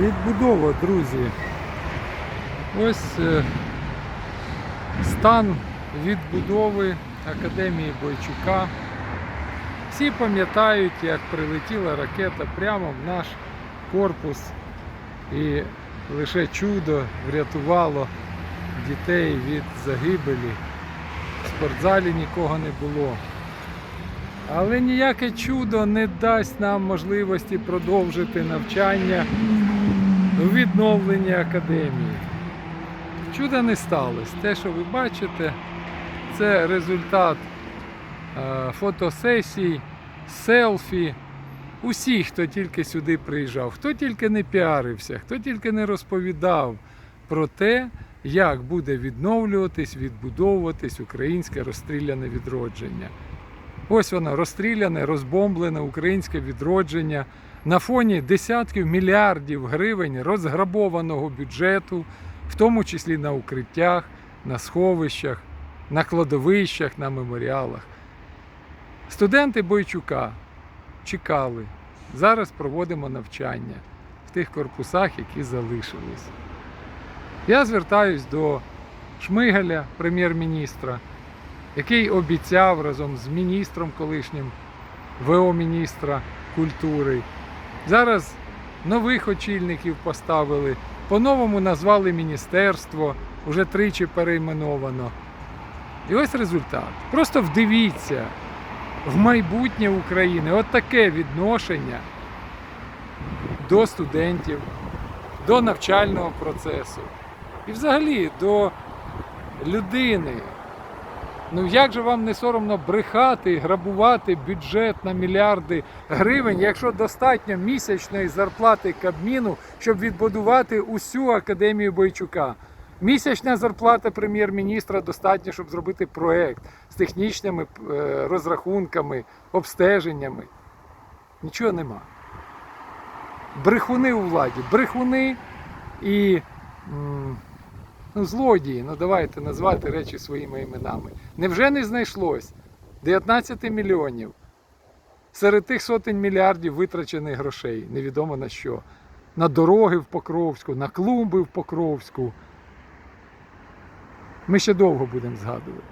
Відбудова, друзі. Ось е, стан відбудови Академії Бойчука. Всі пам'ятають, як прилетіла ракета прямо в наш корпус, і лише чудо врятувало дітей від загибелі. В спортзалі нікого не було. Але ніяке чудо не дасть нам можливості продовжити навчання у відновленні академії. Чуда не сталося. Те, що ви бачите, це результат е, фотосесій, селфі. Усіх, хто тільки сюди приїжджав, хто тільки не піарився, хто тільки не розповідав про те, як буде відновлюватись, відбудовуватись українське розстріляне відродження. Ось воно розстріляне, розбомблене українське відродження на фоні десятків мільярдів гривень розграбованого бюджету, в тому числі на укриттях, на сховищах, на кладовищах, на меморіалах. Студенти Бойчука чекали. Зараз проводимо навчання в тих корпусах, які залишились. Я звертаюсь до Шмигаля, прем'єр-міністра, який обіцяв разом з міністром колишнім ВО міністра культури. Зараз нових очільників поставили, по-новому назвали міністерство, вже тричі перейменовано. І ось результат. Просто вдивіться в майбутнє України от таке відношення до студентів, до навчального процесу і взагалі до людини. Ну як же вам не соромно брехати, грабувати бюджет на мільярди гривень, якщо достатньо місячної зарплати Кабміну, щоб відбудувати усю академію Бойчука? Місячна зарплата прем'єр-міністра достатньо, щоб зробити проект з технічними е, розрахунками, обстеженнями. Нічого нема. Брехуни у владі, брехуни і ну, злодії, ну давайте назвати речі своїми іменами. Невже не знайшлось 19 мільйонів серед тих сотень мільярдів витрачених грошей, невідомо на що. На дороги в Покровську, на клумби в Покровську. Ми ще довго будемо згадувати.